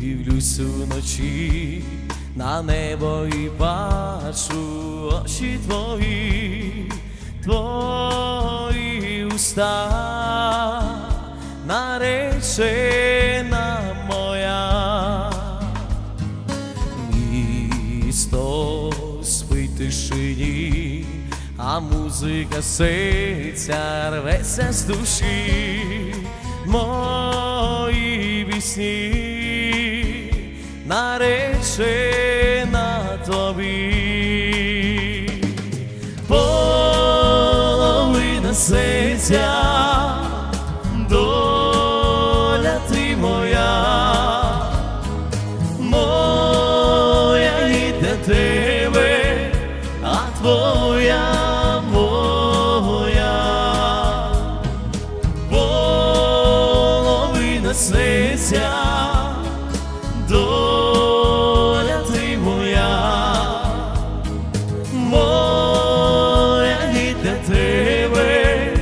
дивлячи на небо і бачу очі твої, твої уста, наречена моя. Місто спить тишині, а музика ситься, рветься з душі, мої пісні, наречена тобі. Половина серця, серця, доля для тебе,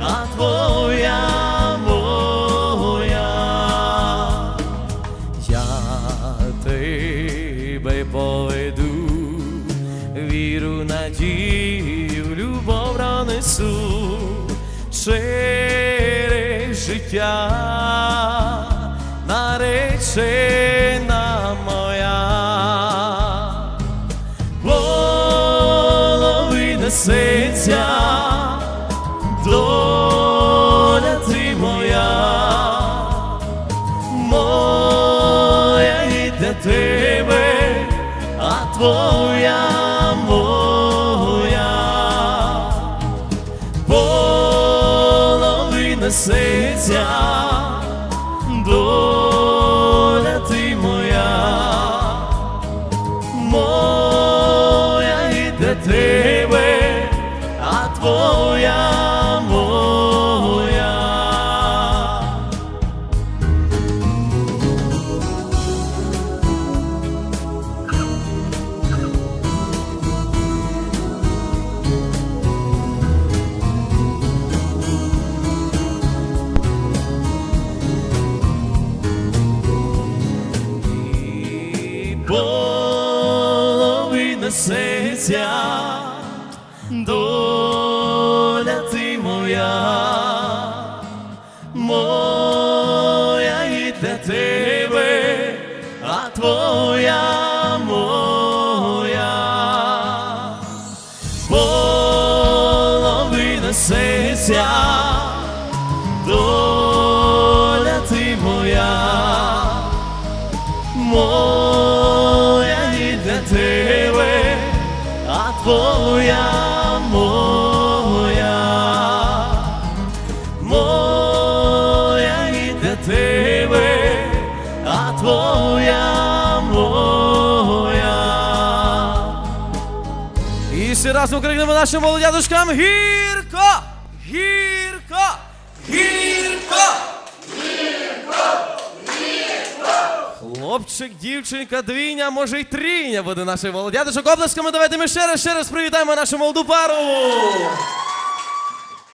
а твоя моя. Я тебе поведу, віру, надію, любов пронесу через життя, наречена моя, половина серця, доля ти моя. Моя і для тебе, а твоя моя, а моя. І половина серця, доля твоя моя, половина серця, доля ти моя. Моя і для тебе, а твоя ще раз укрикнемо нашим молодятушкам гірко, гірко, гірко. Хлопчик, дівчинка, двійня, може й трійня буде наших молодяточок. Облесками давайте ми ще раз, ще раз привітаємо нашу молоду пару.